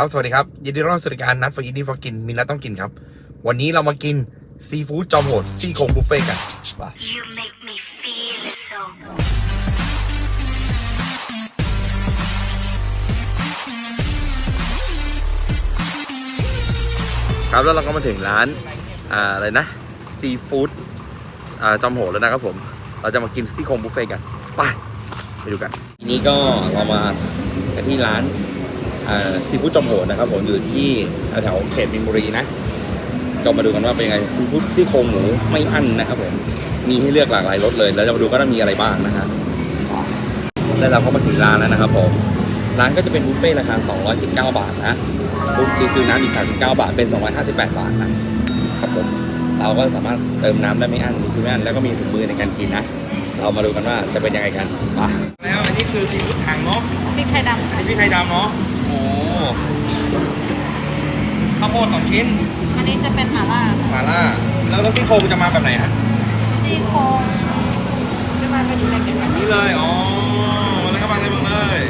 ครับ สวัสดีครับ ยินดีต้อนรับสู่รายการนัดฟอร์กินดีฟอร์กิน มีนัดต้องกินครับ วันนี้เรามากินซีฟู้ดจอมโหดซี่โครงบุฟเฟ่ต์กันไป You make me feel so ครับแล้วเราก็มาถึงร้านอ่าอะไรนะซีฟู้ดอ่าจอมโหดแล้วนะครับผม เราจะมากินซี่โครงบุฟเฟ่ต์กัน ไป ไปดูกันทีนี้ก็เรามากันที่ร้านอ่า ซีฟู้ดจอมโหดนะครับผมอยู่ที่แถวๆเขตมินบุรีนะก็มาดูกันว่าเป็นไงซีฟู้ดซี่โครงหมูไม่อั้นนะครับผมมีให้เลือกหลากหลายรสเลย แล้วจะมาดูกันว่ามีอะไรบ้างนะฮะแล้วเราก็มาถึงร้านแล้วนะครับผมร้านก็จะเป็นบุฟเฟ่ต์ราคา 219 บาทนะบุฟรีฟิลน้ำอีก 39 บาท เป็น 258 บาทนะครับผมเราก็สามารถเติมน้ำได้ไม่อั้นมีคือไม่อั้นแล้วก็มีถุงมือในการกินนะ เรามาดูกันว่าจะเป็นยังไงกันไปแล้วอันนี้คือซีฟู้ดถังเนาะพริกไทยดำค่ะพริกไทยดำเนาะโอ้ ข้าวโพดสองชิ้นอันนี้จะเป็นหม่าล่าหมาล่า แล้วแล้วซี่โครงจะมาแบบไหนฮะ ซี่โครงจะมาเป็นอะไรกันแบบนี้เลย อ๋อมาเลยครับมาเลยมาเลย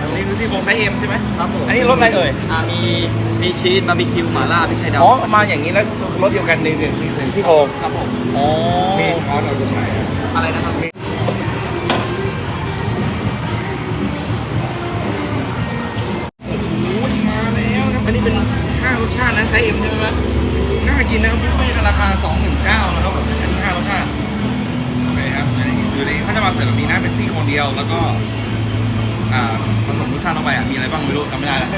อันนี้คือซี่โครงไซส์เอ็มใช่ไหมครับผมอันนี้รสอะไรเอ่ย อ่ามีมีชีสบาร์บีคิวหม่าล่าพริกไทยดำอ๋อ มาอย่างนี้แล้วรสเดียวกันหนึ่งหนึ่งหนึ่งซี่โครงครับผม อ๋อ มีคอสเอาตรงไหน อะอะไรนะครับารสชาตินะไซส์เอ็มใช่ไหมน่ากินนะครับบุฟเฟ่ราคา219นะครับผมอันนี้ห้ารสชาติโอเคครับอันนี้อยู่ในเขาจะมาเสิร์ฟแบบนี้นะเป็นซี่โครงเดียวแล้วก็อ่าผสมรสชาติลงไปอะมีอะไรบ้างไม่รู้จำไม่ได้แล้ว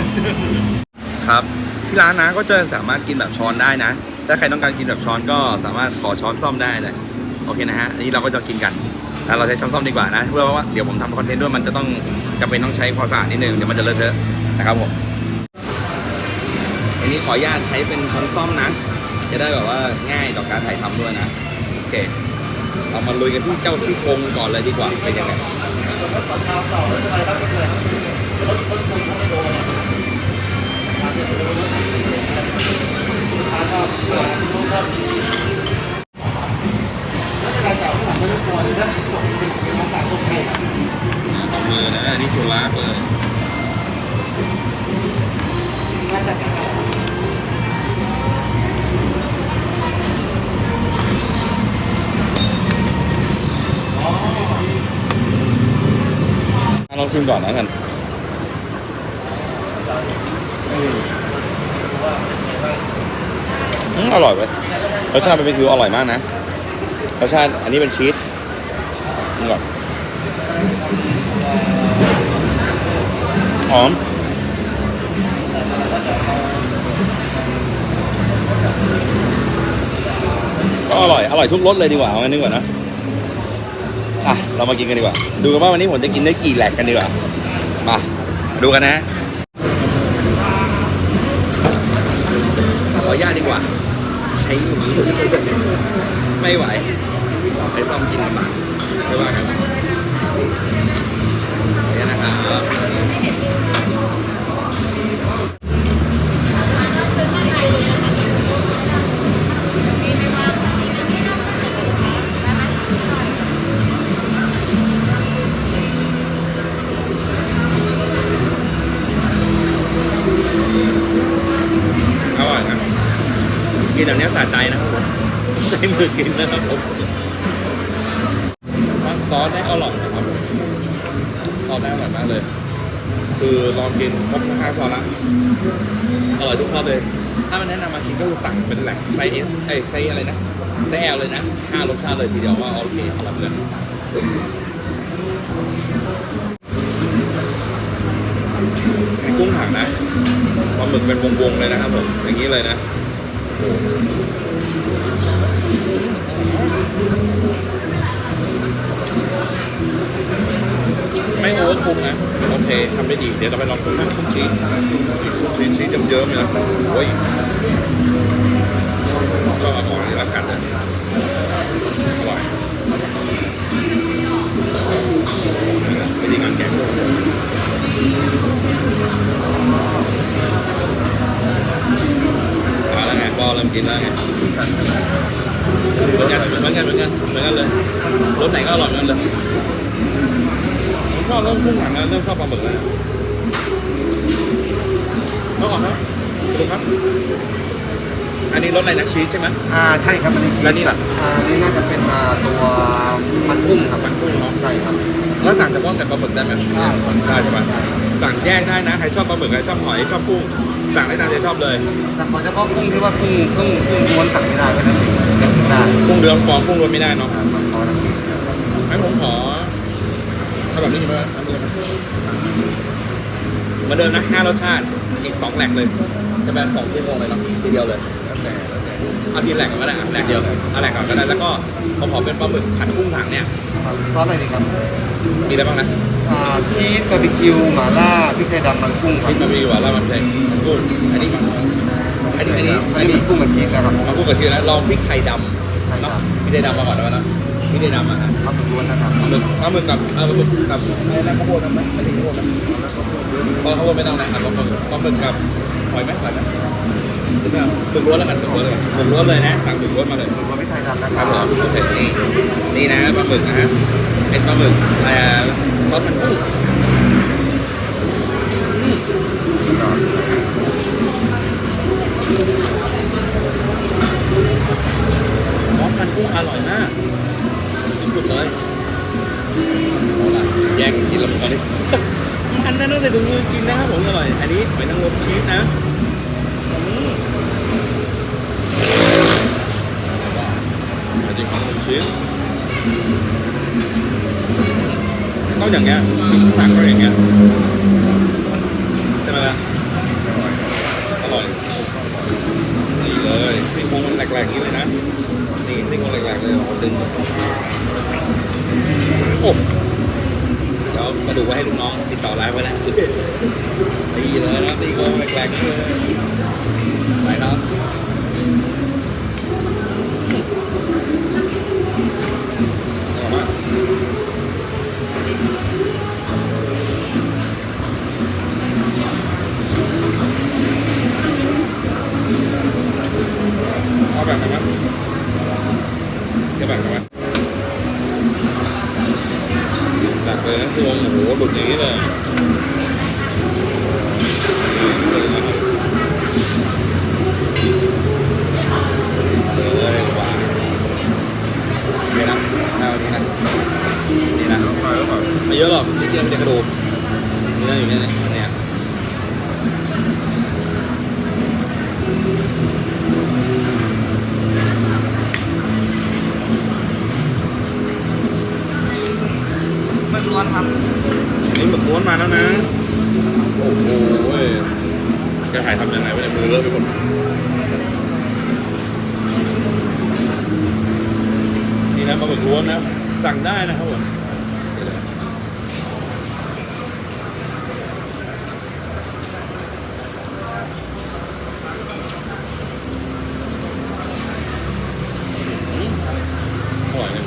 ครับที่ร้านนะก็จะสามารถกินแบบช้อนได้นะ ถ้าใครต้องการกินแบบช้อนก็สามารถขอช้อนซ่อมได้เลยโอเคนะฮะอันนี้เราก็จะกินกันแล้วเราใช้ช้อนซ่อมดีกว่านะเพื่อว่าเดี๋ยวผมทำคอนเทนต์ด้วยมันจะต้องจำเป็นต้องใช้ความสะอาดนิดนึงเดี๋ยวมันจะเลอะเทอะนะครับผม อันนี้ขออนุญาตใช้เป็นช้อนซ่อมนะ จะได้แบบว่าง่ายต่อการถ่ายทำด้วยนะ โอเคเรามาลุยกันที่เจ้าซี่โครงก่อนเลยดีกว่าเป็นยังไงมือนะอันนี้คือลากเลยล องชิมก่อนนะกันอืมอร่อยไปรสชาติเป็นคืออร่อยมากนะรสชาติอันนี้เป็นชีสนี่ก่อนหอมก็อร่อย อร่อยทุกรสเลยดีกว่าเอางั้นดีกว่านะ อะเรามากินกันดีกว่า ดูกันว่าวันนี้ผมจะกินได้กี่แหลกกันดีกว่า มาดูกันนะฮะขออนุญาตดีกว่า ใช้มือไม่ไหวไปซอมกินลำบากไม่ว่ากันนุญาตนะครับ สะใจนะครับผมใช้มือกินนะครับผมซอสได้อร่อยนะครับซอสได้อร่อยมากเลย คือลองกินครบห้าซอสละอร่อยทุกซอสเลย ถ้ามันแนะนำมากินก็คือสั่งเป็นแหล่งไซส์เอสเอ้ไซส์อะไรนะไซส์แอลเลยนะห้ารสชาติเลยทีเดียวว่าโอเคอร่อยเลยไอ้กุ้งถังนะปลาหมึกเป็นวงๆเลยนะครับผมอย่างนี้เลยนะ ไม่โอเวอร์คุกนะ โอเคทำได้ดี เดี๋ยวเราไปลองกุ้งนะกุ้งชีสกุ้งชีสชีสเยิ้มๆเลยนะโอ้ยก็อร่อยรักกันเลยอร่อยวิธีการแกง แล้วไงพอเริ่มกินแล้วไงเหมือนกันเหมือนกันเหมือนกันเหมือนกันเลยรสไหนก็อร่อยเหมือนกันเลยผมชอบเริ่มพุ่งหลังแล้วเริ่มชอบปลาหมึกแล้วต้องก่อนครับดูครับ อันนี้รสอะไรนะชีสใช่ไหมอ่าใช่ครับอันนี้แล้วนี่ล่ะอ่านี่น่าจะเป็นอ่าตัวมันกุ้งครับมันกุ้งเนาะใช่ครับแล้วสั่งเฉพาะแต่ปลาหมึกได้ไหมได้ได้ใช่ไหมสั่งแยกได้นะใครชอบปลาหมึกใครชอบหอยชอบกุ้ง สั่งได้ตามใจชอบเลยแต่ขอเฉพาะกุ้งที่ว่ากุ้งกุ้งกุ้งม้วนตักไม่ได้แค่นั้นเองยังกินได้กุ้งเรืองฟองกุ้งรวนไม่ได้เนาะอ่าขอนะงั้นผมขอเอาแบบนี้ใช่ไหมเอาแบบนี้เหมาเดิมนะห้ารสชาติอีกสองแหลกเลยจะเป็นสองที่โมงเลยเนาะทีเดียวเลย เอาทีแหลกก่อนก็ได้อะแหลกเดียวเอาแหลกก่อนก็ได้แล้วก็ผมขอเป็นปลาหมึกผัดกุ้งถังเนี่ยครับซอสอะไรดีครับมีอะไรบ้างนะอ่าชีสบาร์บีคิวหม่าล่าพริกไทยดำมันกุ้งครัมีบบะหมี่หวานลามันแดงกุ้งอันนี้อันนี้อันนี้อัอันนนี้นี้เป็นกุ้งกับชีสนะครับมาพูดกับชื่อแล้วลองพริกไทยดำใช่ครัเนาะบพริกไทยดำมาก่อนได้ไหมเนาะพริกไทยดำอะฮะ ครับล้วนนะครับปลาหมึกปลาหมึกกับเออปลาหมึกกับอะไรนะข้าวโพดนะไม่ไม่ใช่ข้าวโพดนะปลาข้าวโพดไม่ต้องนะอะปลาหมึกปลาหมึกกับหอยไหมหอยไหม หรือไม่เอาหมึกล้วนแล้วกันหมึกล้วนเลยหมึกล้วนเลยนะสั่งหมึกล้วนมาเลยหมึกกับพริกไทยดำนะคครัรับบผมโอเคนี่นี่นะปลาหมึกนะฮะเป็นปลาหมึกอ่ซอสมันกุ้งซอสมันกุ้งอร่อยมากสุดเลยเอาล่ะแยกกินแล้วตอนนี้มันนั่นต้องใส่ถุงมือกินนะครับผมอร่อย อันนี้หอยนางรมชีสนะอืมแล้วก็ จ ริงของหนึ่งชิ้นก็อย่างเงี้ยสั่งก็อย่างเงี้ยใช่ไหมล่ะอร่อยนี่เลยซี่โครงมันแหลกๆอย่างนี้เลยนะนี่ซี่โครงแหลกๆเลยเราดึงโอ้เดี๋ยวกระดูกไว้ให้ลูกน้องติดต่อไลน์ไว้แล้วดีเลยนะซี่โครงแหลกๆนี่เลยไปนะอร่อยมาก เอาแบ่งกันไหมจะแบ่งกันไหมแบ่งเลยนะคือวงโอ้โหหลุดอย่างนี้เลยเลย ไม่เยอะหรอกนิดเดียวมันจะกระดูกเนื้ออยู่เนี่ยเนี่ยหมึกล้วนครับนี่หมึกม้วนมาแล้วนะ โอ้โหเว้ยจะถ่ายทำยังไงวะเนี่ยมือเลอะไปหมดนี่นะปลาหมึกล้วนนะสั่งได้นะครับผมอืมอร่อยเลย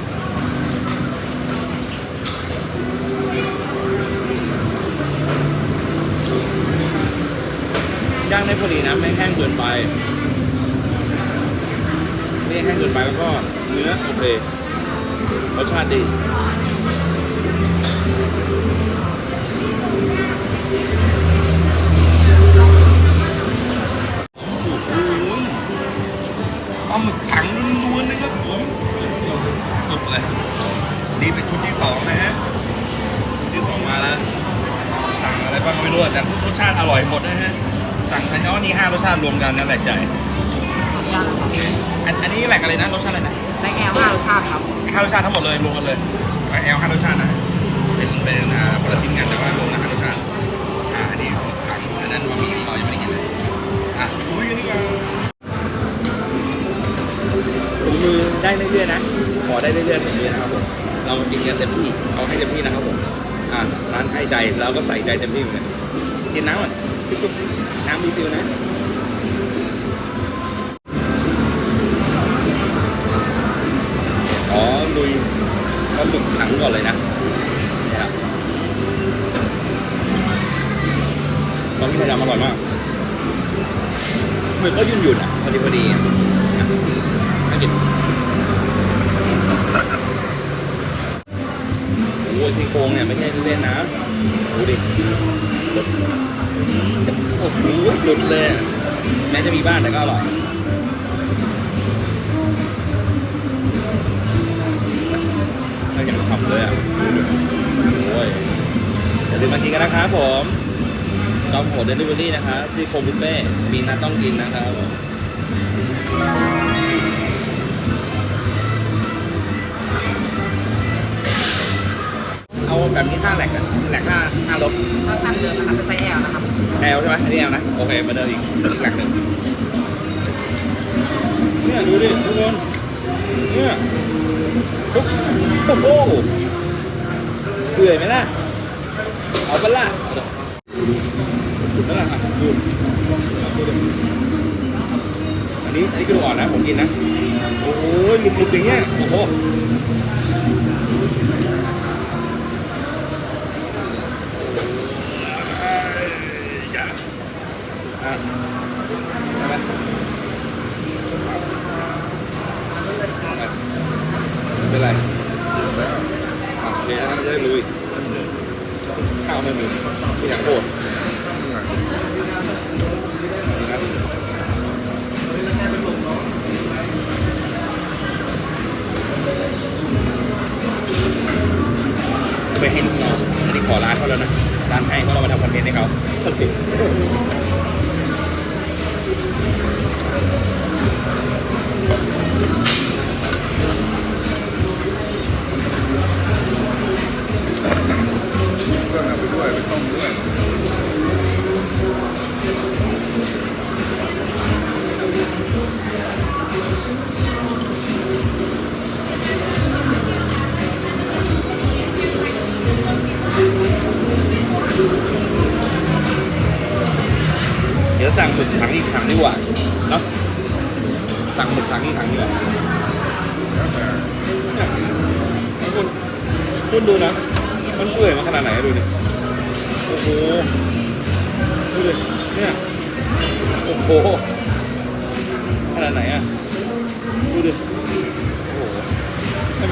ย่างได้พอดีนะ ไม่แห้งเกินไป ไม่แห้งเกินไปแล้วก็เนื้อโอเค รสชาติดีปลาหมึกถังล้วนๆนะครับผมสุดๆเลย นี่เป็นชุดที่สองนะฮะชุดที่สองมาแล้ว สั่งอะไรบ้างไม่รู้อะแต่ทุกรสชาติอร่อยหมดนะฮะ สั่งทันยอนี่ห้ารสชาติรวมกันนั่นแหละใหญ่อันอันนี้แหลกอะไรนะรสชาติอะไรนะในแอลห้ารสชาติครับ ห้ารสชาติทั้งหมดเลยรวมกันเลยแอลห้ารสชาตินะเป็นเป็นอ่าคนละชิ้นกันแต่ว่ารวมกันห้ารสชาติอ่าอันนี้ถังอันนั้นบะหมี่ของเรายังไม่ได้กินเลยอะคุยกันดีกว่าถุงมือได้เรื่อยๆนะขอได้เรื่อยๆแบบนี้นะครับผมเรากินกันเต็มที่เอาให้เต็มที่นะครับผมอ่าร้านให้ใจเราก็ใส่ใจเต็มที่เหมือนกันกินน้ำก่อนจุ๊บๆน้ำรีฟิลนะ ยปลาหมึกถังก่อนเลยนะนี่ครับตอนนี้ไข่ดำอร่อยมากเหมึกก็ยุ่นยุ่นๆอะพอดีพอดีอะน่ากินโอ้โหซี่โครงเนี่ยไม่ใช่เล่นนะดูดิหลุดโอ้โหหลุดเลย แม้จะมีบ้านแต่ก็อร่อย เลยอะโอ้ยอย่าลืมมากินกันนะครับผมจอมโหดเดลิเวอรี่นะครับซี่โครงบุฟเฟ่ต์มีนัดต้องกินนะครับผมเอาแบบนี้ห้าแหลกอะแหลกห้าห้าลบถ้าทำเดิมนะครับเป็นไซส์ L นะครับแอลใช่ไหมอันนี้แอลนะ โอเค มาเดินอีกอีกแหลกหนึ่งเนี่ยดูดิทุกคนเนี่ยทุก โอ้โหเปื่อยไหมล่ะ เอาปะล่ะดูปะล่ะอะดูดูดิอันนี้อันนี้กระดูกอ่อนนะ ผมกินนะ โอ้โหหลุดๆอย่างเงี้ย โอ้โหอะได้ไหมไม่ เป็นไรโอเคนนั้นจะได้ลุยข้าวไม่มีที่อย่ากโคตรจะไปให้ลูกน้องอันนี้ขอร้านเขาแล้วนะร้านให้เพราะเรามาทำคอนเทนต์ให้เขา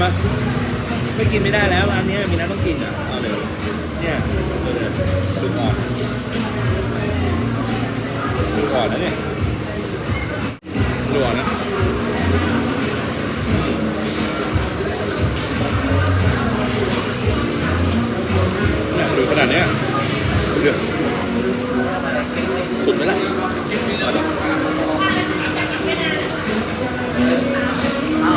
ใช่ไม่กินไม่ได้แล้วร้านนี้มีน้ำต้องกินอะเอาเดี๋ยวเนี่ยเดูดิดูอ่อนดูก่อนนะเนี่ยดูก่อนนะเนี่ยดูขนาดเนี้ยดูดิสุดไหมล่ะ เอ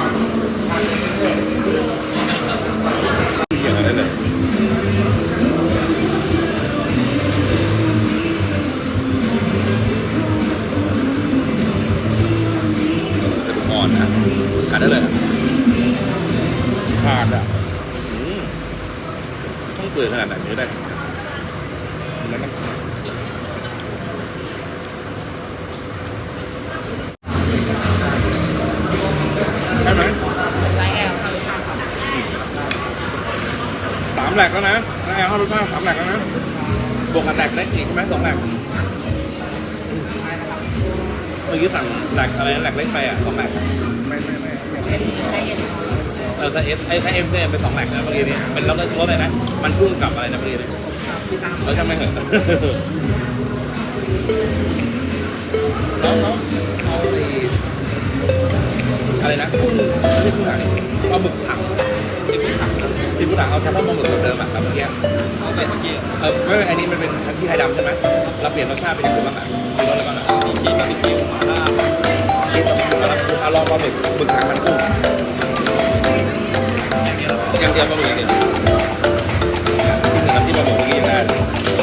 ถ้าเอสไอ้ถ้าเอ็มเนี่ยเป็นสองแหลกนะเมื่อกี้นี้เป็นรถรถอะไรนะ มันพุ่งกลับอะไรนะเมื่อกี้นี้ที่ตามเราจะไม่เหอะน้องน้องเอาไอ้อะไรนะกุ้งไม่ใช่กุ้งถังปลาหมึกถังซีฟู้ดถังซีฟู้ดถังเอาเฉพาะปลาหมึกแบบเดิมอะครับเมื่อกี้เมื่อกี้เออไม่ไม่อันนี้มันเป็นที่ไทยดำใช่ไหมเราเปลี่ยนรสชาติเป็นอย่างอื่นบ้างอะมีรสอะไรบ้างอะมีชีสบาร์บีคิวมาล่าชีสบาร์บีคิวมาล่าเอาลองปลาหมึกหมึกถังมันกุ้งอ ย่างเดียวอย่าเดียวปลาหมึกอย่างเดียวที่หนึ่งที่ปลาหมึกเมื่อกี้ยัง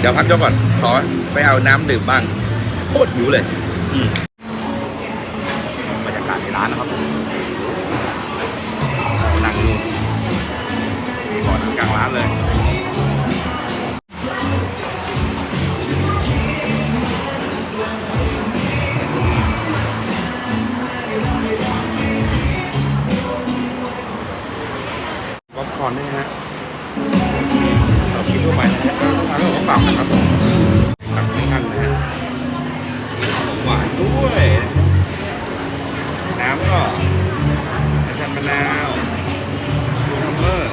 เดี๋ยวพักยกก่อน ขอไปเอาน้ำดื่มบ้าง โคตรหิวเลยบรรยากาศในร้านนะครับผมนั่งดูมีบ่อน้ำกลางร้านเลยป๊อปคอร์นด้วยนะฮะเราคิด ทั่วไปนะฮะทานก็บอกว่าเปล่านะครับผมตักไม่อั้นนะฮะมีขนมหวานด้วย น้ำก็อาจารย์มะนาวดูทัมเมอร์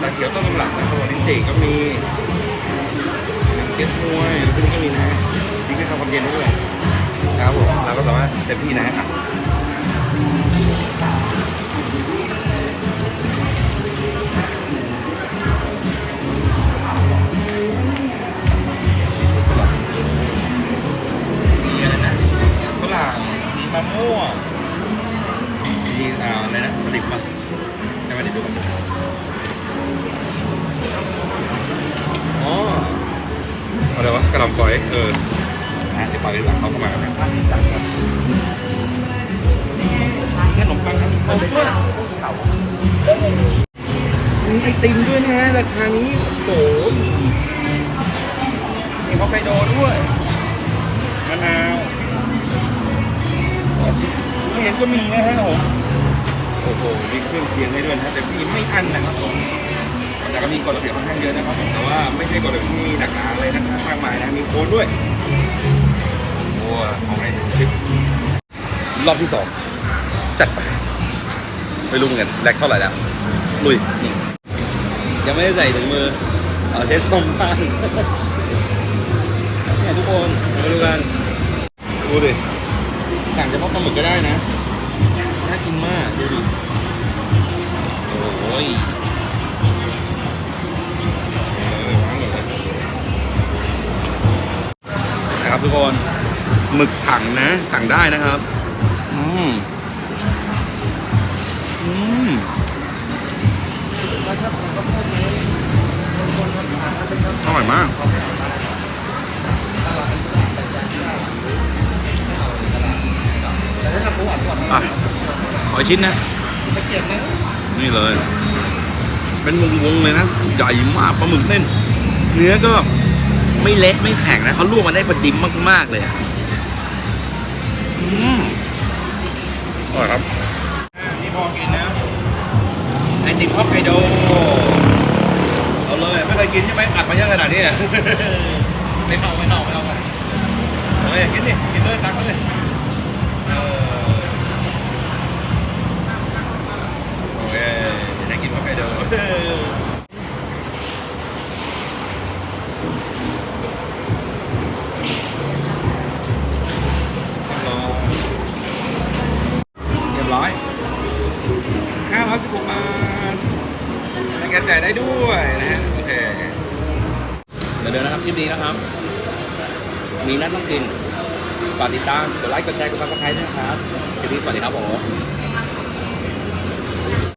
ตาเขียวต้นตำรับนะตัวลิ้นจี่ก็มีน้ำเก๊กฮวยพวกนี้ก็มีนะฮะนี่คือทำความเย็นด้วยครับผมเราก็สามารถเต็มที่นะฮะะม่วงมีอ่าอะไรนะสลิปมาใช่ไหมเดี๋ยวดูกันอ๋ออะไรวะกระหลำปล่อยเออนะเดี๋ยวปล่อยหลังเขาเข้ามากันะขนมปังขนมปังด้วยไอติมด้วยนะราคานี้โหมีฮอกไกโดด้วยมะนาว เห็นก็มีนะฮะผมโอ้โหมีเครื่องเคียงให้ด้วยนะแต่พี่ไม่อั้นนะครับผมแต่ก็มีกฎระเบียบค่อนข้างเยอะนะครับผมแต่ว่าไม่ใช่กฎระเบียบที่หนักหนาเลยนะครับมากมายนะมีโค้ดด้วยโอ้ของไอ้คลิปรอบที่สองจัดไปไม่รู้เหมือนกันแลกเท่าไหร่แล้วลุยยังไม่ได้ใส่ถุงมือเอาเทสซอมบ้างเนี่ยทุกคนมาดูกันดูดิ สั่งเฉพาะปลาหมึกก็ได้นะ น่ากินมากดูดิโอ้ยเออวางเลยนะครับทุกคนหมึกถังนะ สั่งได้นะครับ อืม อืมอร่อยมาก อะขออีกชิ้นนะนี่เลย เป็นวงวงๆเลยนะใหญ่มากปลาหมึกเน่น เนื้อก็ไม่เละไม่แข็งนะเขาลวกมาได้พอดิมมากๆเลยอะอืมอร่อยครับนี่พอกินนะไอติมฮอกไกโดเอาเลยไม่เคยกินใช่ไหมอัดมาเยอะขนาดนี้อะไม่เข้าไม่เข้าไม่เข้าไปเฮ้ยกินดิกินเลยตักเลย ติดตาม กดไลค์ กดแชร์ กดซับสไครต์ด้วยนะครับคลิปนี้สวัสดีครับผม